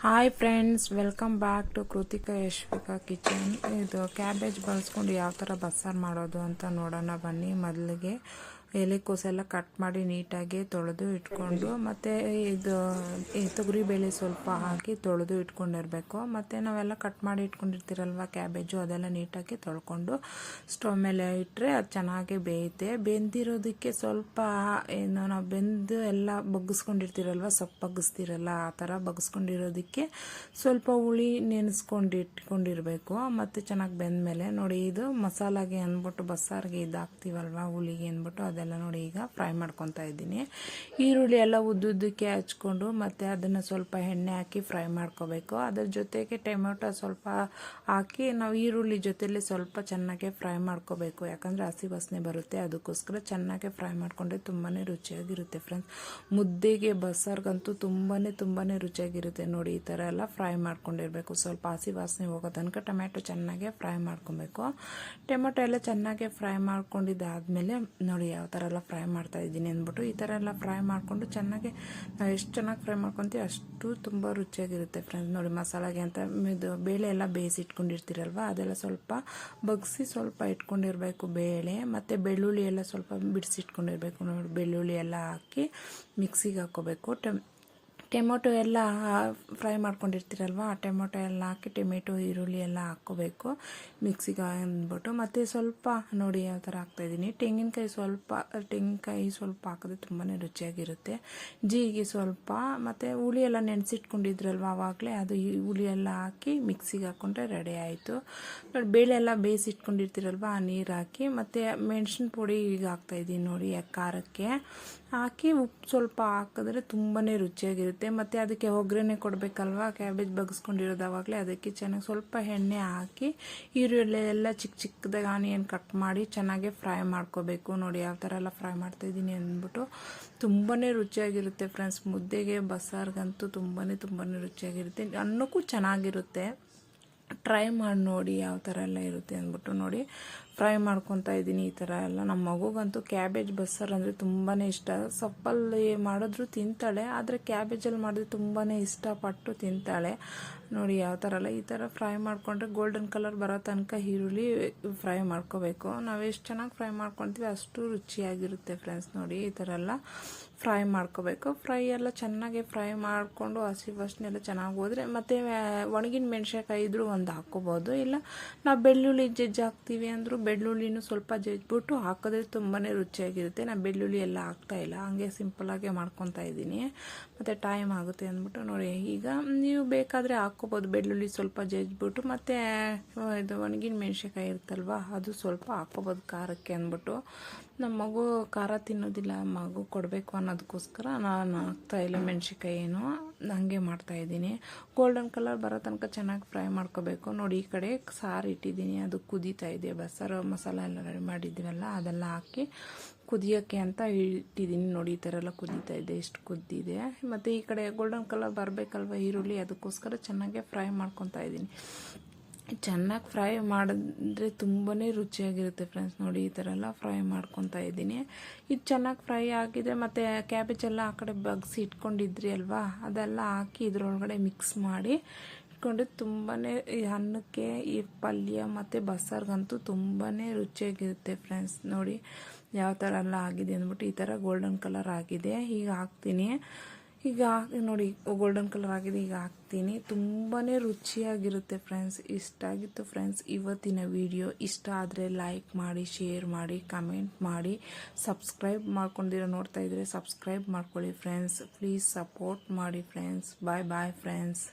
Hi friends welcome back to Krithika Yashvika kitchen ಇದು cabbage ಬಳಸ್ಕೊಂಡು ಯಾವ ಥರ ಬಸ್ಸಾರು ಮಾಡೋದು ಅಂತ ನೋಡೋಣ ಬನ್ನಿ. ಮೊದಲಿಗೆ ಎಲೆಕೋಸೆಲ್ಲ ಕಟ್ ಮಾಡಿ ನೀಟಾಗಿ ತೊಳೆದು ಇಟ್ಕೊಂಡು ಮತ್ತು ಇದು, ಈ ತೊಗರಿಬೇಳೆ ಸ್ವಲ್ಪ ಹಾಕಿ ತೊಳೆದು ಇಟ್ಕೊಂಡಿರಬೇಕು. ಮತ್ತು ನಾವೆಲ್ಲ ಕಟ್ ಮಾಡಿ ಇಟ್ಕೊಂಡಿರ್ತೀರಲ್ವ ಕ್ಯಾಬೇಜು ಅದೆಲ್ಲ ನೀಟಾಗಿ ತೊಳ್ಕೊಂಡು ಸ್ಟವ್ ಮೇಲೆ ಇಟ್ಟರೆ ಅದು ಚೆನ್ನಾಗಿ ಬೇಯುತ್ತೆ. ಬೆಂದಿರೋದಕ್ಕೆ ಸ್ವಲ್ಪ ಏನು, ನಾವು ಬೆಂದು ಎಲ್ಲ ಬಗ್ಗಿಸ್ಕೊಂಡಿರ್ತೀರಲ್ವ ಸೊಪ್ಪು ಬಗ್ಗಿಸ್ತೀರಲ್ಲ ಆ ಥರ ಬಗ್ಗಿಸ್ಕೊಂಡಿರೋದಕ್ಕೆ ಸ್ವಲ್ಪ ಹುಳಿ ನೆನೆಸ್ಕೊಂಡು ಇಟ್ಕೊಂಡಿರಬೇಕು. ಮತ್ತು ಚೆನ್ನಾಗಿ ಬೆಂದಮೇಲೆ ನೋಡಿ, ಇದು ಮಸಾಲಾಗೆ ಅಂದ್ಬಿಟ್ಟು ಬಸ್ಸಾರಿಗೆ ಇದು ಹಾಕ್ತೀವಲ್ವ ಹುಳಿಗೆ ಅಂದ್ಬಿಟ್ಟು ಅದೆಲ್ಲ ನೋಡಿ ಈಗ ಫ್ರೈ ಮಾಡ್ಕೊತಾ ಇದ್ದೀನಿ. ಈರುಳ್ಳಿ ಎಲ್ಲ ಉದ್ದುದ್ದಕ್ಕೆ ಹಚ್ಕೊಂಡು ಮತ್ತು ಅದನ್ನು ಸ್ವಲ್ಪ ಎಣ್ಣೆ ಹಾಕಿ ಫ್ರೈ ಮಾಡ್ಕೋಬೇಕು. ಅದ್ರ ಜೊತೆಗೆ ಟೊಮೆಟೊ ಸ್ವಲ್ಪ ಹಾಕಿ ನಾವು ಈರುಳ್ಳಿ ಜೊತೆಲಿ ಸ್ವಲ್ಪ ಚೆನ್ನಾಗಿ ಫ್ರೈ ಮಾಡ್ಕೋಬೇಕು. ಯಾಕಂದರೆ ಹಸಿ ವಾಸನೆ ಬರುತ್ತೆ, ಅದಕ್ಕೋಸ್ಕರ ಚೆನ್ನಾಗಿ ಫ್ರೈ ಮಾಡಿಕೊಂಡ್ರೆ ತುಂಬಾ ರುಚಿಯಾಗಿರುತ್ತೆ ಫ್ರೆಂಡ್ಸ್. ಮುದ್ದೆಗೆ ಬಸ್ಸಾರ್ಗಂತೂ ತುಂಬಾ ತುಂಬಾ ರುಚಿಯಾಗಿರುತ್ತೆ ನೋಡಿ, ಈ ಥರ ಎಲ್ಲ ಫ್ರೈ ಮಾಡ್ಕೊಂಡಿರಬೇಕು. ಸ್ವಲ್ಪ ಹಸಿ ವಾಸನೆ ಹೋಗೋ ತನಕ ಟೊಮೆಟೊ ಚೆನ್ನಾಗೆ ಫ್ರೈ ಮಾಡ್ಕೊಬೇಕು. ಟೊಮೆಟೊ ಎಲ್ಲ ಚೆನ್ನಾಗೆ ಫ್ರೈ ಮಾಡ್ಕೊಂಡಿದ್ದಾದಮೇಲೆ ನೋಡಿ ಯಾವ ಥರ ಎಲ್ಲ ಫ್ರೈ ಮಾಡ್ತಾ ಇದ್ದೀನಿ ಅಂದ್ಬಿಟ್ಟು ಈ ಥರ ಎಲ್ಲ ಫ್ರೈ ಮಾಡಿಕೊಂಡು ಚೆನ್ನಾಗಿ ಎಷ್ಟು ಚೆನ್ನಾಗಿ ಫ್ರೈ ಮಾಡ್ಕೊತೀವಿ ಅಷ್ಟು ತುಂಬ ರುಚಿಯಾಗಿರುತ್ತೆ ಫ್ರೆಂಡ್ಸ್ ನೋಡಿ ಮಸಾಲಾಗೆ ಅಂತ ಇದು ಬೇಳೆ ಎಲ್ಲ ಬೇಯಿಸಿ ಇಟ್ಕೊಂಡಿರ್ತೀರಲ್ವ ಅದೆಲ್ಲ ಸ್ವಲ್ಪ ಬಗ್ಸಿ ಸ್ವಲ್ಪ ಇಟ್ಕೊಂಡಿರಬೇಕು ಬೇಳೆ, ಮತ್ತು ಬೆಳ್ಳುಳ್ಳಿ ಎಲ್ಲ ಸ್ವಲ್ಪ ಬಿಡಿಸಿಟ್ಕೊಂಡಿರಬೇಕು. ನೋಡಿ ಬೆಳ್ಳುಳ್ಳಿ ಎಲ್ಲ ಹಾಕಿ ಮಿಕ್ಸಿಗೆ ಹಾಕ್ಕೋಬೇಕು. ಟಮ್ ಟೊಮೊಟೊ ಎಲ್ಲ ಫ್ರೈ ಮಾಡ್ಕೊಂಡಿರ್ತೀರಲ್ವ, ಆ ಟೊಮೊಟೊ ಎಲ್ಲ ಹಾಕಿ, ಟೊಮೆಟೊ, ಈರುಳ್ಳಿ ಎಲ್ಲ ಹಾಕ್ಕೋಬೇಕು. ಮಿಕ್ಸಿಗೆ ಅಂದ್ಬಿಟ್ಟು ಮತ್ತು ಸ್ವಲ್ಪ ನೋಡಿ ಯಾವ ಥರ ಹಾಕ್ತಾಯಿದ್ದೀನಿ ತೆಂಗಿನಕಾಯಿ ಸ್ವಲ್ಪ ತೆಂಗಿನಕಾಯಿ ಸ್ವಲ್ಪ ಹಾಕಿದ್ರೆ ತುಂಬಾ ರುಚಿಯಾಗಿರುತ್ತೆ. ಜೀರಿಗೆ ಸ್ವಲ್ಪ, ಮತ್ತು ಹುಳಿ ಎಲ್ಲ ನೆನೆಸಿಟ್ಕೊಂಡಿದ್ರಲ್ವ ಆವಾಗಲೇ ಅದು ಹುಳಿ ಎಲ್ಲ ಹಾಕಿ ಮಿಕ್ಸಿಗೆ ಹಾಕ್ಕೊಂಡ್ರೆ ರೆಡಿ ಆಯಿತು. ನೋಡಿ, ಬೇಳೆ ಎಲ್ಲ ಬೇಯಿಸಿಟ್ಕೊಂಡಿರ್ತೀರಲ್ವ, ಆ ನೀರು ಹಾಕಿ, ಮತ್ತು ಮೆಣಸಿನ ಪುಡಿ ಈಗ ಹಾಕ್ತಾಯಿದ್ದೀನಿ ನೋಡಿ ಖಾರಕ್ಕೆ. ಹಾಕಿ ಉಪ್ಪು ಸ್ವಲ್ಪ ಹಾಕಿದ್ರೆ ತುಂಬಾ ರುಚಿಯಾಗಿರುತ್ತೆ. ಮತ್ತು ಅದಕ್ಕೆ ಒಗ್ಗರಣೆ ಕೊಡಬೇಕಲ್ವ? ಕ್ಯಾಬೇಜ್ ಬಗ್ಸ್ಕೊಂಡಿರೋದಾವಾಗಲೇ ಅದಕ್ಕೆ ಚೆನ್ನಾಗಿ ಸ್ವಲ್ಪ ಎಣ್ಣೆ ಹಾಕಿ, ಈರುಳ್ಳಿ ಎಲ್ಲ ಚಿಕ್ಕ ಚಿಕ್ಕದಾಗಿ ಆನಿಯನ್ ಕಟ್ ಮಾಡಿ ಚೆನ್ನಾಗೆ ಫ್ರೈ ಮಾಡ್ಕೋಬೇಕು. ನೋಡಿ ಯಾವ ಥರ ಎಲ್ಲ ಫ್ರೈ ಮಾಡ್ತಾಯಿದ್ದೀನಿ ಅಂದ್ಬಿಟ್ಟು ತುಂಬಾ ರುಚಿಯಾಗಿರುತ್ತೆ ಫ್ರೆಂಡ್ಸ್. ಮುದ್ದೆಗೆ, ಬಸ್ಸಾರ್ಗಂತೂ ತುಂಬಾ ತುಂಬಾ ರುಚಿಯಾಗಿರುತ್ತೆ. ಅನ್ನಕ್ಕೂ ಚೆನ್ನಾಗಿರುತ್ತೆ. ಟ್ರೈ ಮಾಡಿ ನೋಡಿ ಯಾವ ಥರ ಎಲ್ಲ ಇರುತ್ತೆ ಅಂದ್ಬಿಟ್ಟು ನೋಡಿ. ಫ್ರೈ ಮಾಡ್ಕೊತಾ ಇದ್ದೀನಿ ಈ ಥರ ಎಲ್ಲ. ನಮ್ಮ ಮಗುಗಂತೂ ಕ್ಯಾಬೇಜ್ ಬಸ್ಸಾರು ಅಂದರೆ ತುಂಬಾ ಇಷ್ಟ. ಸೊಪ್ಪಲ್ಲಿ ಮಾಡಿದ್ರು ತಿಂತಾಳೆ, ಆದರೆ ಕ್ಯಾಬೇಜಲ್ಲಿ ಮಾಡಿದ್ರೆ ತುಂಬಾ ಇಷ್ಟಪಟ್ಟು ತಿಂತಾಳೆ. ನೋಡಿ ಯಾವ ಥರ ಎಲ್ಲ. ಈ ಥರ ಫ್ರೈ ಮಾಡಿಕೊಂಡ್ರೆ ಗೋಲ್ಡನ್ ಕಲರ್ ಬರೋ ತನಕ ಈರುಳ್ಳಿ ಫ್ರೈ ಮಾಡ್ಕೋಬೇಕು. ನಾವು ಎಷ್ಟು ಚೆನ್ನಾಗಿ ಫ್ರೈ ಮಾಡ್ಕೊತೀವಿ ಅಷ್ಟು ರುಚಿಯಾಗಿರುತ್ತೆ ಫ್ರೆಂಡ್ಸ್ ನೋಡಿ ಈ ಥರ ಎಲ್ಲ. ಫ್ರೈ ಮಾಡ್ಕೋಬೇಕು. ಫ್ರೈ ಎಲ್ಲ ಚೆನ್ನಾಗಿ ಫ್ರೈ ಮಾಡಿಕೊಂಡು ಹಸಿ ಫಸ್ಟ್ನೆಲ್ಲ ಚೆನ್ನಾಗಿ ಹೋದರೆ ಮತ್ತು ಒಣಗಿನ ಮೆಣಸಿನ್ಕಾಯಿ ಇದ್ದರೂ ಒಂದು ಹಾಕ್ಕೋಬೋದು ಇಲ್ಲ, ನಾವು ಬೆಳ್ಳುಳ್ಳಿ ಜಜ್ಜಿ ಹಾಕ್ತೀವಿ ಅಂದರೂ ಬೆಳ್ಳುಳ್ಳಿನೂ ಸ್ವಲ್ಪ ಜಜ್ಜಿಬಿಟ್ಟು ಹಾಕಿದ್ರೆ ತುಂಬಾ ರುಚಿಯಾಗಿರುತ್ತೆ. ನಾನು ಬೆಳ್ಳುಳ್ಳಿ ಎಲ್ಲ ಹಾಕ್ತಾಯಿಲ್ಲ ಹಾಗೆ ಸಿಂಪಲಾಗೆ ಮಾಡ್ಕೊತಾ ಇದ್ದೀನಿ. ಮತ್ತು ಟೈಮ್ ಆಗುತ್ತೆ ಅಂದ್ಬಿಟ್ಟು ನೋಡಿ, ಈಗ ನೀವು ಬೇಕಾದರೆ ಹಾಕ್ಕೋಬೋದು ಬೆಳ್ಳುಳ್ಳಿ ಸ್ವಲ್ಪ ಜಜ್ಜಿಬಿಟ್ಟು ಮತ್ತು ಇದು ಒಣಗಿನ ಮೆಣಸಿನ್ಕಾಯಿ ಇರುತ್ತಲ್ವ, ಅದು ಸ್ವಲ್ಪ ಹಾಕ್ಕೋಬೋದು ಖಾರಕ್ಕೆ ಅಂದ್ಬಿಟ್ಟು. ನಮ್ಮ ಮಗು ಖಾರ ತಿನ್ನೋದಿಲ್ಲ, ಮಗು ಕೊಡಬೇಕು ಅನ್ನೋದಕ್ಕೋಸ್ಕರ ನಾನು ಹಾಕ್ತಾಯಿಲ್ಲ ಮೆಣಸಿನ್ಕಾಯಿ ಏನು ಹಂಗೆ ಮಾಡ್ತಾಯಿದ್ದೀನಿ ಗೋಲ್ಡನ್ ಕಲರ್ ಬರೋ ತನಕ ಚೆನ್ನಾಗಿ ಫ್ರೈ ಮಾಡ್ಕೋಬೇಕು. ನೋಡಿ, ಈ ಕಡೆ ಸಾರು ಇಟ್ಟಿದ್ದೀನಿ. ಅದು ಕುದೀತಾ ಇದೆ. ಬಸ್ಸಾರು ಮಸಾಲ ಎಲ್ಲ ರೆಡಿ ಮಾಡಿದ್ದೀವಲ್ಲ, ಅದೆಲ್ಲ ಹಾಕಿ ಕುದಿಯೋಕ್ಕೆ ಅಂತ ಇಟ್ಟಿದ್ದೀನಿ. ನೋಡಿ, ಈ ಥರ ಎಲ್ಲ ಕುದೀತಾ ಇದೆ. ಎಷ್ಟು ಕುದ್ದಿದೆ. ಮತ್ತು ಈ ಕಡೆ ಗೋಲ್ಡನ್ ಕಲರ್ ಬರಬೇಕಲ್ವ ಈರುಳ್ಳಿ? ಅದಕ್ಕೋಸ್ಕರ ಚೆನ್ನಾಗೆ ಫ್ರೈ ಮಾಡ್ಕೊತಾ ಇದ್ದೀನಿ. ಚೆನ್ನಾಗಿ ಫ್ರೈ ಮಾಡಿದ್ರೆ ತುಂಬಾ ರುಚಿಯಾಗಿರುತ್ತೆ ಫ್ರೆಂಡ್ಸ್ ನೋಡಿ, ಈ ಥರ ಎಲ್ಲ ಫ್ರೈ ಮಾಡ್ಕೊತಾ ಇದ್ದೀನಿ. ಇದು ಚೆನ್ನಾಗಿ ಫ್ರೈ ಆಗಿದೆ ಮತ್ತು ಕ್ಯಾಬೇಜ್ ಎಲ್ಲ ಆ ಕಡೆ ಬಗ್ಸಿ ಇಟ್ಕೊಂಡಿದ್ರಿ ಅಲ್ವಾ? ಅದೆಲ್ಲ ಹಾಕಿ ಇದ್ರೊಳಗಡೆ ಮಿಕ್ಸ್ ಮಾಡಿ ಇಟ್ಕೊಂಡು ತುಂಬಾ ಅನ್ನಕ್ಕೆ, ಈ ಪಲ್ಯ ಮತ್ತು ಬಸ್ಸಾರ್ಗಂತೂ ತುಂಬಾ ರುಚಿಯಾಗಿರುತ್ತೆ ಫ್ರೆಂಡ್ಸ್ ನೋಡಿ, ಯಾವ ಥರ ಎಲ್ಲ ಆಗಿದೆ ಅಂದ್ಬಿಟ್ಟು ಈ ಥರ ಗೋಲ್ಡನ್ ಕಲರ್ ಆಗಿದೆ. ಹೀಗೆ ಹಾಕ್ತೀನಿ. ಈಗ ನೋಡಿ ಗೋಲ್ಡನ್ ಕಲರ್ ಆಗಿದೆ, ಈಗ ಹಾಕ್ತೀನಿ. ತುಂಬಾ ರುಚಿಯಾಗಿರುತ್ತೆ ಫ್ರೆಂಡ್ಸ್ ಇಷ್ಟ ಆಗಿತ್ತು ಫ್ರೆಂಡ್ಸ್ ಇವತ್ತಿನ ವಿಡಿಯೋ ಇಷ್ಟ ಆದರೆ ಲೈಕ್ ಮಾಡಿ ಶೇರ್ ಮಾಡಿ ಕಮೆಂಟ್ ಮಾಡಿ. ಸಬ್ಸ್ಕ್ರೈಬ್ ಮಾಡ್ಕೊಂಡಿರೋ ನೋಡ್ತಾ ಇದ್ರೆ ಸಬ್ಸ್ಕ್ರೈಬ್ ಮಾಡ್ಕೊಳ್ಳಿ ಫ್ರೆಂಡ್ಸ್ ಪ್ಲೀಸ್ ಸಪೋರ್ಟ್ ಮಾಡಿ ಫ್ರೆಂಡ್ಸ್ ಬಾಯ್ ಬಾಯ್ ಫ್ರೆಂಡ್ಸ್